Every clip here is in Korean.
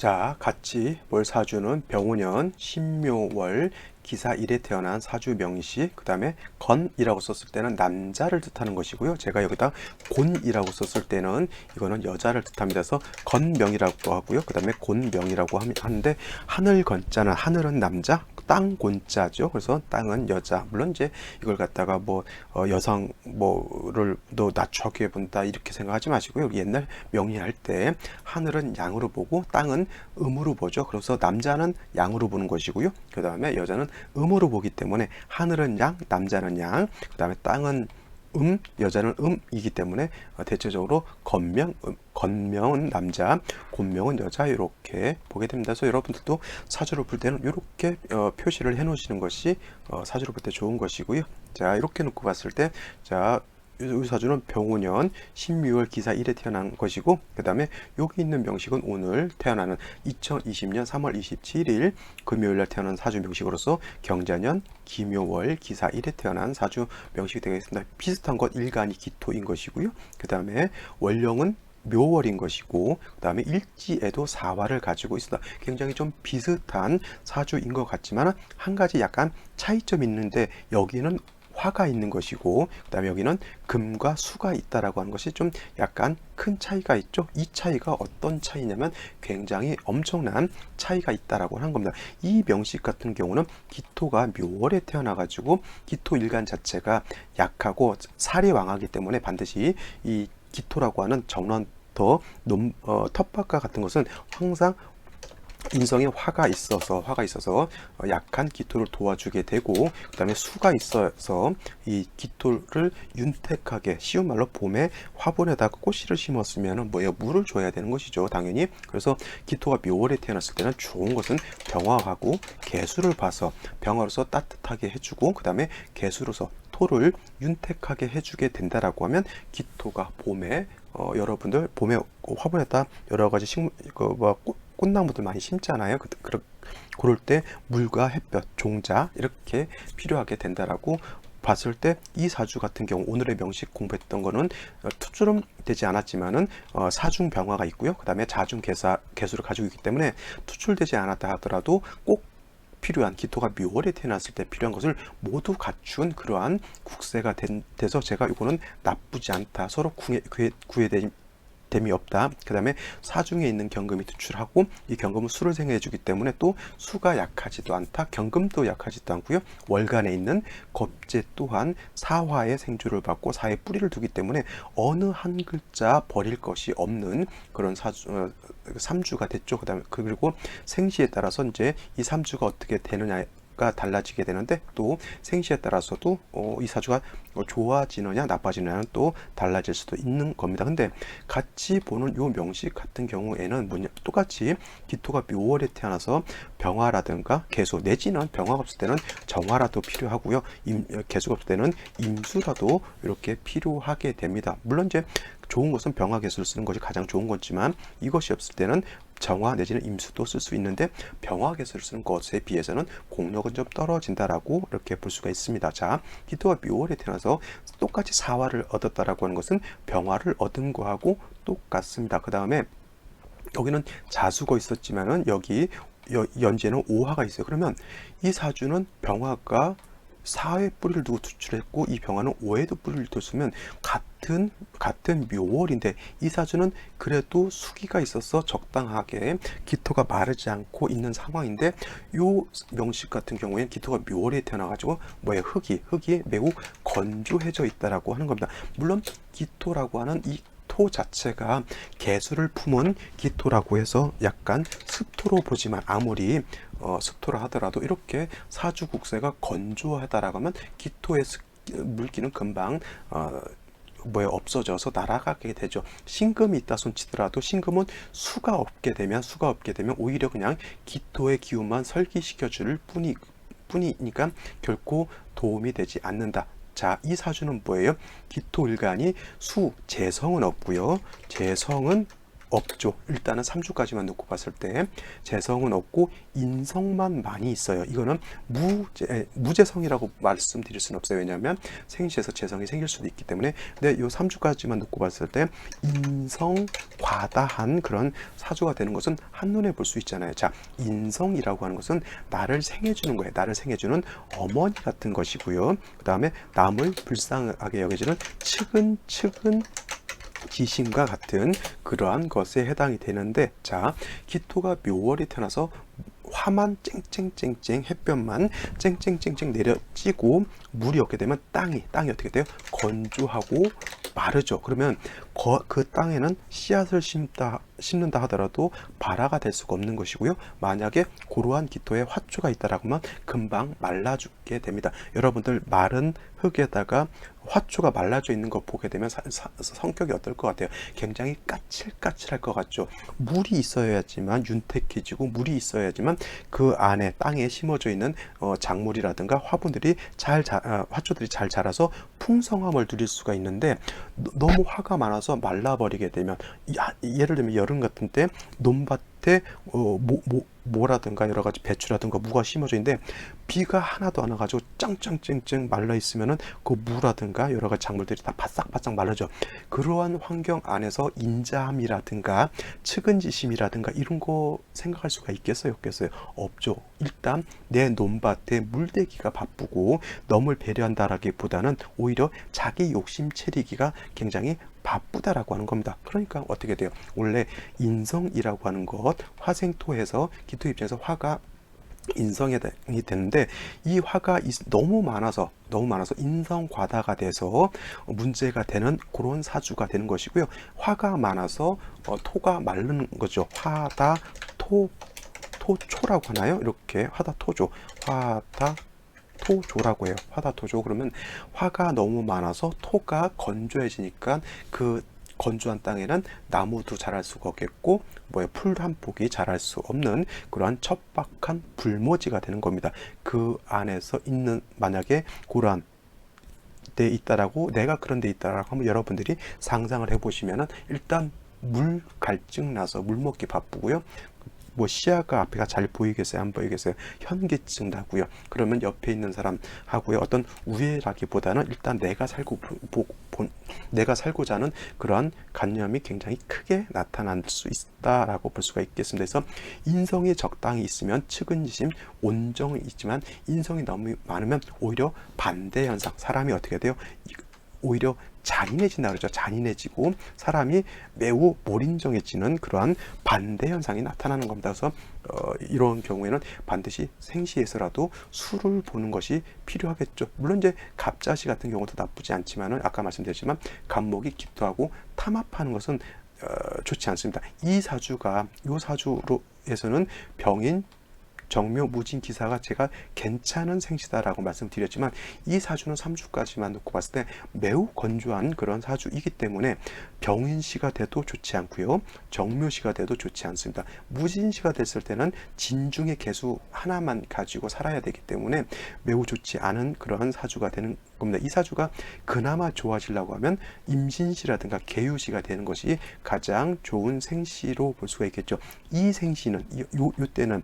자, 같이 뭘 사주는 병우년 신묘월 기사 1에 태어난 사주 명시 그 다음에 건이라고 썼을 때는 남자를 뜻하는 것이고요. 제가 여기다 곤이라고 썼을 때는 이거는 여자를 뜻합니다. 그래서 건명이라고 하고요. 그 다음에 곤명이라고 함- 하는데 하늘 건자는 하늘은 남자, 땅 곤자죠. 그래서 땅은 여자. 물론 이제 이걸 갖다가 뭐 어, 여성 뭐를 또 낮추게 본다 이렇게 생각하지 마시고요. 옛날 명리할 때 하늘은 양으로 보고 땅은 음으로 보죠. 그래서 남자는 양으로 보는 것이고요. 그 다음에 여자는 음으로 보기 때문에 하늘은 양, 남자는 양, 그 다음에 땅은 음, 여자는 음이기 때문에 어, 대체적으로 건명, 음, 건명은 남자, 곤명은 여자 이렇게 보게 됩니다. 그래서 여러분들도 사주를 볼 때는 이렇게 어, 표시를 해 놓으시는 것이 어, 사주를 볼 때 좋은 것이고요. 자 이렇게 놓고 봤을 때, 자 이 사주는 병우년 16월 기사 1에 태어난 것이고 그 다음에 여기 있는 명식은 오늘 태어나는 2020년 3월 27일 금요일 날 태어난 사주 명식으로서 경자년 기묘월 기사 1에 태어난 사주 명식이 되겠습니다. 비슷한 것 일간이 기토인 것이고요. 그 다음에 원령은 묘월인 것이고 그 다음에 일지에도 사화를 가지고 있습니다. 굉장히 좀 비슷한 사주인 것 같지만 한 가지 약간 차이점이 있는데 여기는 화가 있는 것이고 그다음에 여기는 금과 수가 있다라고 하는 것이 좀 약간 큰 차이가 있죠. 이 차이가 어떤 차이냐면 굉장히 엄청난 차이가 있다라고 하는 겁니다. 이 명식 같은 경우는 기토가 묘월에 태어나 가지고 기토 일간 자체가 약하고 살이 왕하기 때문에 반드시 이 기토라고 하는 정원터 논, 어, 텃밭과 같은 것은 항상 인성에 화가 있어서 화가 있어서 어, 약한 기토를 도와주게 되고 그 다음에 수가 있어서 이 기토를 윤택하게 쉬운 말로 봄에 화분에다가 꽃씨를 심었으면은 뭐예요? 물을 줘야 되는 것이죠 당연히. 그래서 기토가 묘월에 태어났을 때는 좋은 것은 병화하고 개수를 봐서 병화로서 따뜻하게 해주고 그 다음에 개수로서 토를 윤택하게 해주게 된다라고 하면 기토가 봄에 어, 여러분들 봄에 화분에다 여러 가지 식물 그뭐 꽃나무들 많이 심잖아요. 그, 그, 그럴 때 물과 햇볕, 종자 이렇게 필요하게 된다라고 봤을 때 이 사주 같은 경우 오늘의 명식 공부했던 거는 어, 투출은 되지 않았지만은 어, 사중 병화가 있고요. 그 다음에 자중 개사 개수를 가지고 있기 때문에 투출되지 않았다 하더라도 꼭 필요한 기토가 묘월에 태어났을 때 필요한 것을 모두 갖춘 그러한 국세가 된, 돼서 제가 이거는 나쁘지 않다 서로 구해, 구해, 구해됨 됨이 없다. 그 다음에 사중에 있는 경금이 투출하고 이 경금은 수를 생해해 주기 때문에 또 수가 약하지도 않다. 경금도 약하지도 않고요. 월간에 있는 겁재 또한 사화의 생주를 받고 사의 뿌리를 두기 때문에 어느 한 글자 버릴 것이 없는 그런 사주 어, 삼주가 됐죠. 그 다음에 그리고 생시에 따라서 이제 이 삼주가 어떻게 되느냐 가 달라지게 되는데 또 생시에 따라서도 어, 이 사주가 좋아지느냐 나빠지느냐는 또 달라질 수도 있는 겁니다. 근데 같이 보는 요 명식 같은 경우에는 뭐냐 똑같이 기토가 묘월에 태어나서 병화라든가 개수 내지는 병화가 없을 때는 정화라도 필요하고요. 임, 개수가 없을 때는 임수라도 이렇게 필요하게 됩니다. 물론 이제 좋은 것은 병화 개수를 쓰는 것이 가장 좋은 거지만 이것이 없을 때는 정화 내지는 임수도 쓸 수 있는데 병화 개수를 쓰는 것에 비해서는 공력은 좀 떨어진다라고 이렇게 볼 수가 있습니다. 자, 기토가 묘월에 태어나서 똑같이 사화를 얻었다라고 하는 것은 병화를 얻은 거하고 똑같습니다. 그 다음에 여기는 자수가 있었지만은 여기 여- 연재는 오화가 있어요. 그러면 이 사주는 병화가 사회 뿌리를 두고 투출했고 이 병화는 오에도 뿌리를 뒀으면 같은 같은 묘월인데 이 사주는 그래도 수기가 있어서 적당하게 기토가 마르지 않고 있는 상황인데 요 명식 같은 경우에는 기토가 묘월에 태어나가지고 뭐예요 흙이 흙이 매우 건조해져 있다라고 하는 겁니다. 물론 기토라고 하는 이토 자체가 개수를 품은 기토라고 해서 약간 습토로 보지만 아무리 어, 습토라 하더라도 이렇게 사주 국세가 건조하다라고 하면 기토의 습- 물기는 금방 어, 뭐에 없어져서 날아가게 되죠. 신금이 있다 손치더라도 신금은 수가 없게 되면 수가 없게 되면 오히려 그냥 기토의 기운만 설기시켜 줄 뿐이 뿐이니까 결코 도움이 되지 않는다. 자, 이 사주는 뭐예요? 기토 일간이 수, 재성은 없고요. 재성은 없죠. 일단은 3주까지만 놓고 봤을 때 재성은 없고 인성만 많이 있어요. 이거는 무재, 무재성이라고 말씀드릴 수는 없어요. 왜냐하면 생시에서 재성이 생길 수도 있기 때문에 근데 요 3주까지만 놓고 봤을 때 인성 과다한 그런 사주가 되는 것은 한눈에 볼 수 있잖아요. 자, 인성이라고 하는 것은 나를 생해주는 거예요. 나를 생해주는 어머니 같은 것이고요. 그 다음에 남을 불쌍하게 여겨주는 측은 측은 기신과 같은 그러한 것에 해당이 되는데 자 기토가 묘월이 태어나서 화만 쨍쨍쨍쨍 햇볕만 쨍쨍쨍쨍 내려지고 물이 없게 되면 땅이 땅이 어떻게 돼요? 건조하고 마르죠. 그러면 거, 그 땅에는 씨앗을 심다 심는다 하더라도 발화가 될 수가 없는 것이고요. 만약에 고루한 기토에 화초가 있다라고 하면 금방 말라 죽게 됩니다. 여러분들 마른 흙에다가 화초가 말라져 있는 거 보게 되면 사- 사- 성격이 어떨 것 같아요? 굉장히 까칠까칠할 것 같죠. 물이 있어야지만 윤택해지고 물이 있어야지만 그 안에 땅에 심어져 있는 어, 작물이라든가 화분들이 잘 자, 아, 화초들이 잘 자라서 풍성함을 누릴 수가 있는데 너- 너무 화가 많아서 말라버리게 되면 야, 예를 들면 여름 같은 때 논밭 에 어, 모, 모, 모라든가 여러 가지 배추라든가 무가 심어져 있는데 비가 하나도 안 와가지고 짱짱쨍쨍 말라 있으면은 그 무라든가 여러 가지 작물들이 다 바싹바싹 말라져. 그러한 환경 안에서 인자함이라든가 측은지심이라든가 이런 거 생각할 수가 있겠어요? 없겠어요? 없죠. 일단 내 논밭에 물대기가 바쁘고 너물 배려한다라기보다는 오히려 자기 욕심 체리기가 굉장히 바쁘다라고 하는 겁니다. 그러니까 어떻게 돼요? 원래 인성이라고 하는 것 화생토에서 기토 입장에서 화가 인성이 되는데 이 화가 있- 너무 많아서 너무 많아서 인성 과다가 돼서 문제가 되는 그런 사주가 되는 것이고요. 화가 많아서 어, 토가 마르는 거죠. 화다 토 토초라고 하나요? 이렇게 화다 토조 화다 토조라고 해요. 화다 토조 그러면 화가 너무 많아서 토가 건조해지니까 그 건조한 땅에는 나무도 자랄 수가 없겠고 뭐야 풀 한 폭이 자랄 수 없는 그러한 척박한 불모지가 되는 겁니다. 그 안에서 있는 만약에 그러한 데 있다라고 내가 그런 데 있다라고 하면 여러분들이 상상을 해보시면은 일단 물 갈증 나서 물 먹기 바쁘고요. 뭐 시야가 앞에가 잘 보이겠어요? 안 보이겠어요? 현기증 나고요. 그러면 옆에 있는 사람하고의 어떤 우애라기보다는 일단 내가 살고 보, 보, 본- 내가 살고자 하는 그러한 관념이 굉장히 크게 나타날 수 있다라고 볼 수가 있겠습니다. 그래서 인성이 적당히 있으면 측은지심, 온정이 있지만 인성이 너무 많으면 오히려 반대 현상. 사람이 어떻게 돼요? 이- 오히려 잔인해진다 그러죠. 잔인해지고 사람이 매우 몰인정해지는 그러한 반대 현상이 나타나는 겁니다. 그래서 어, 이런 경우에는 반드시 생시에서라도 술을 보는 것이 필요하겠죠. 물론 이제 갑자시 같은 경우도 나쁘지 않지만은 아까 말씀드렸지만 간목이 기토하고 탐합하는 것은 어, 좋지 않습니다. 이 사주가 요 사주로에서는 병인 정묘 무진 기사가 제가 괜찮은 생시다라고 말씀드렸지만 이 사주는 3주까지만 놓고 봤을 때 매우 건조한 그런 사주이기 때문에 병인시가 돼도 좋지 않고요. 정묘시가 돼도 좋지 않습니다. 무진시가 됐을 때는 진중의 개수 하나만 가지고 살아야 되기 때문에 매우 좋지 않은 그러한 사주가 되는 겁니다. 이 사주가 그나마 좋아지려고 하면 임신시라든가 개유시가 되는 것이 가장 좋은 생시로 볼 수가 있겠죠. 이 생시는 요, 요, 요 때는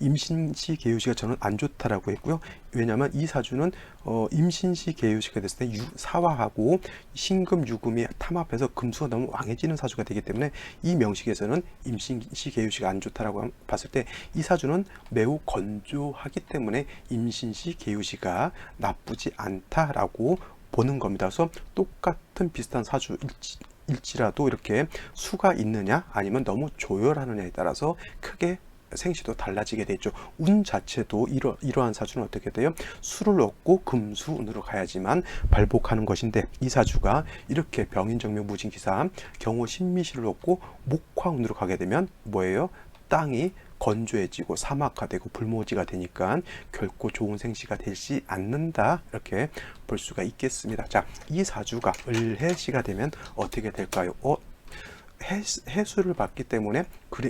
임신시 개유시가 저는 안 좋다라고 했고요. 왜냐하면 이 사주는 어, 임신시 개유시가 됐을 때 유, 사화하고 신금 유금이 탐합해서 금수가 너무 왕해지는 사주가 되기 때문에 이 명식에서는 임신시 개유시가 안 좋다라고 함- 봤을 때 이 사주는 매우 건조하기 때문에 임신시 개유시가 나쁘지 않다라고 보는 겁니다. 그래서 똑같은 비슷한 사주 일지 일지라도 이렇게 수가 있느냐 아니면 너무 조열하느냐에 따라서 크게 생시도 달라지게 되죠. 운 자체도 이러, 이러한 사주는 어떻게 돼요? 수를 얻고 금수 운으로 가야지만 발복하는 것인데 이 사주가 이렇게 병인정묘 무진기사 경호 신미시를 얻고 목화운으로 가게 되면 뭐예요? 땅이 건조해지고 사막화되고 불모지가 되니까 결코 좋은 생시가 되지 않는다 이렇게 볼 수가 있겠습니다. 자, 이 사주가 을해시가 되면 어떻게 될까요? 어, 해, 해수를 받기 때문에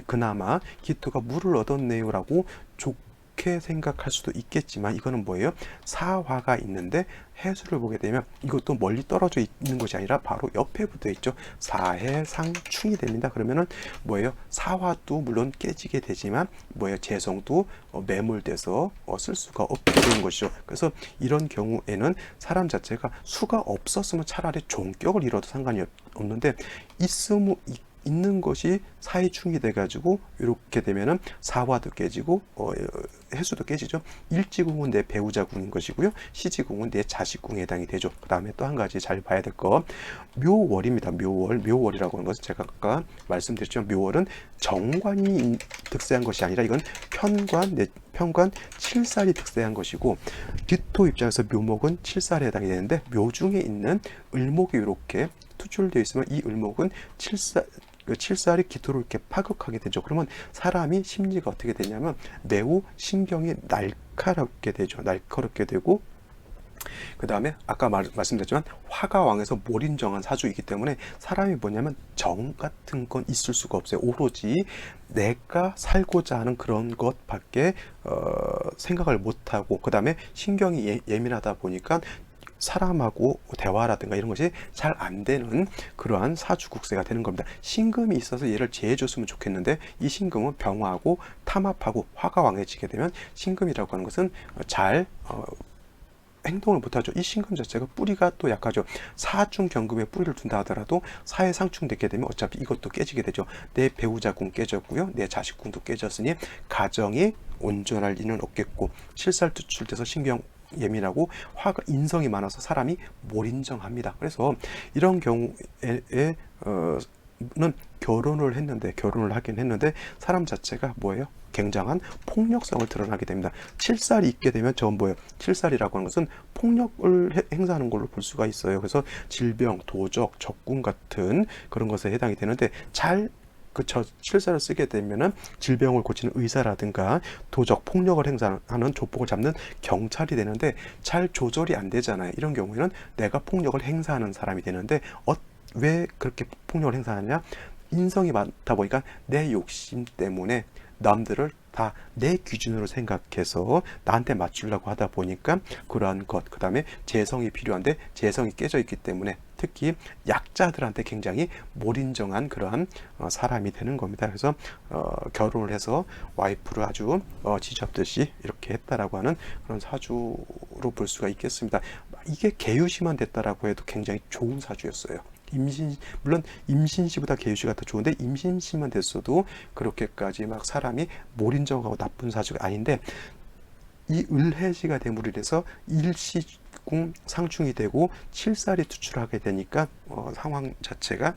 그나마 기토가 물을 얻었네요라고 조, 이렇게 생각할 수도 있겠지만 이거는 뭐예요? 사화가 있는데 해수를 보게 되면 이것도 멀리 떨어져 있는 것이 아니라 바로 옆에 붙어 있죠. 사해상충이 됩니다. 그러면은 뭐예요? 사화도 물론 깨지게 되지만 뭐예요? 재성도 어, 매몰돼서 어, 쓸 수가 없게 되는 것이죠. 그래서 이런 경우에는 사람 자체가 수가 없었으면 차라리 종격을 잃어도 상관이 없- 없는데 있으면 있- 있는 것이 사회충이 돼가지고 이렇게 되면은 사화도 깨지고 어, 해수도 깨지죠. 일지궁은 내 배우자궁인 것이고요. 시지궁은 내 자식궁에 해당이 되죠. 그 다음에 또 한 가지 잘 봐야 될 거 묘월입니다. 묘월, 묘월이라고 하는 것은 제가 아까 말씀드렸죠. 묘월은 정관이 인- 득세한 것이 아니라 이건 편관, 내 편관 칠살이 득세한 것이고 뒷토 입장에서 묘목은 칠살에 해당이 되는데 묘중에 있는 을목이 이렇게 투출되어 있으면 이 을목은 칠살 그 칠살이 기토를 이렇게 파극하게 되죠. 그러면 사람이 심리가 어떻게 되냐면 매우 신경이 날카롭게 되죠. 날카롭게 되고 그 다음에 아까 말, 말씀드렸지만 화가 왕에서 몰인정한 사주이기 때문에 사람이 뭐냐면 정 같은 건 있을 수가 없어요. 오로지 내가 살고자 하는 그런 것밖에 어, 생각을 못하고 그 다음에 신경이 예, 예민하다 보니까 사람하고 대화라든가 이런 것이 잘 안 되는 그러한 사주국세가 되는 겁니다. 신금이 있어서 얘를 제해줬으면 좋겠는데 이 신금은 병화하고 탐합하고 화가 왕해지게 되면 신금이라고 하는 것은 잘 어, 행동을 못하죠. 이 신금 자체가 뿌리가 또 약하죠. 사중 경금에 뿌리를 둔다 하더라도 사회 상충되게 되면 어차피 이것도 깨지게 되죠. 내 배우자 궁 깨졌고요. 내 자식 궁도 깨졌으니 가정이 온전할 리는 없겠고 칠살 투출돼서 신경 예민하고 화가 인성이 많아서 사람이 몰인정합니다. 그래서 이런 경우에 어, 는 결혼을 했는데 결혼을 하긴 했는데 사람 자체가 뭐예요? 굉장한 폭력성을 드러나게 됩니다. 칠살이 있게 되면 전 뭐예요? 칠살이라고 하는 것은 폭력을 해- 행사하는 걸로 볼 수가 있어요. 그래서 질병, 도적, 적군 같은 그런 것에 해당이 되는데 잘 그 칠살을 쓰게 되면은 질병을 고치는 의사라든가 도적 폭력을 행사하는 조폭을 잡는 경찰이 되는데 잘 조절이 안 되잖아요. 이런 경우에는 내가 폭력을 행사하는 사람이 되는데 어, 왜 그렇게 폭력을 행사하냐? 인성이 많다 보니까 내 욕심 때문에 남들을 다 내 기준으로 생각해서 나한테 맞추려고 하다 보니까 그러한 것, 그 다음에 재성이 필요한데 재성이 깨져 있기 때문에 특히 약자들한테 굉장히 몰인정한 그러한 어, 사람이 되는 겁니다. 그래서 어, 결혼을 해서 와이프를 아주 어, 지잡듯이 이렇게 했다라고 하는 그런 사주로 볼 수가 있겠습니다. 이게 개유시만 됐다라고 해도 굉장히 좋은 사주였어요. 임신 물론 임신시보다 개유시가 더 좋은데 임신시만 됐어도 그렇게까지 막 사람이 몰인정하고 나쁜 사주가 아닌데 이 을해시가 됨으로 인해서 일시궁 상충이 되고 칠살이 투출하게 되니까 어, 상황 자체가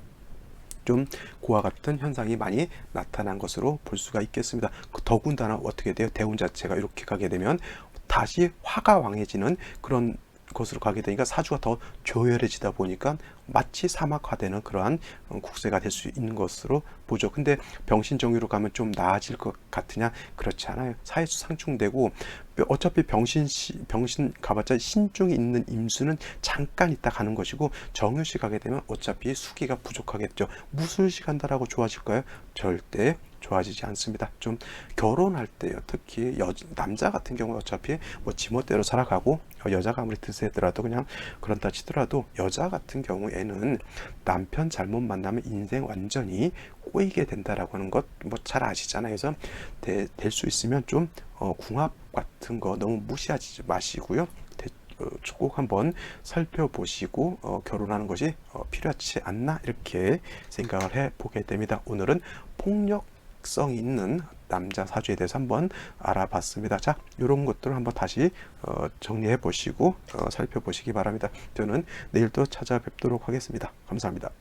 좀 고와 같은 현상이 많이 나타난 것으로 볼 수가 있겠습니다. 그 더군다나 어떻게 돼요? 대운 자체가 이렇게 가게 되면 다시 화가 왕해지는 그런 것으로 가게 되니까 사주가 더 조열해지다 보니까 마치 사막화되는 그러한 어, 국세가 될 수 있는 것으로 보죠. 근데 병신정유로 가면 좀 나아질 것 같으냐? 그렇지 않아요. 사회수 상충되고 어차피 병신 시, 병신 가봤자 신중이 있는 임수는 잠깐 있다 가는 것이고 정유시 가게 되면 어차피 수기가 부족하겠죠. 무술시 간다라고 좋아질까요? 절대 좋아지지 않습니다. 좀 결혼할 때요. 특히 여, 남자 같은 경우 어차피 뭐 지멋대로 살아가고 어, 여자가 아무리 드세더라도 그냥 그런다 치더라도 여자 같은 경우에 는 남편 잘못 만나면 인생 완전히 꼬이게 된다라고 하는 것 뭐 잘 아시잖아요. 그래서 될 수 있으면 좀 어, 궁합 같은 거 너무 무시하지 마시고요. 대- 어, 꼭 한번 살펴보시고 어, 결혼하는 것이 어, 필요하지 않나 이렇게 생각을 해 보게 됩니다. 오늘은 폭력 성 있는 남자 사주에 대해서 한번 알아봤습니다. 자, 이런 것들을 한번 다시 어, 정리해 보시고 어, 살펴보시기 바랍니다. 저는 내일 또 찾아뵙도록 하겠습니다. 감사합니다.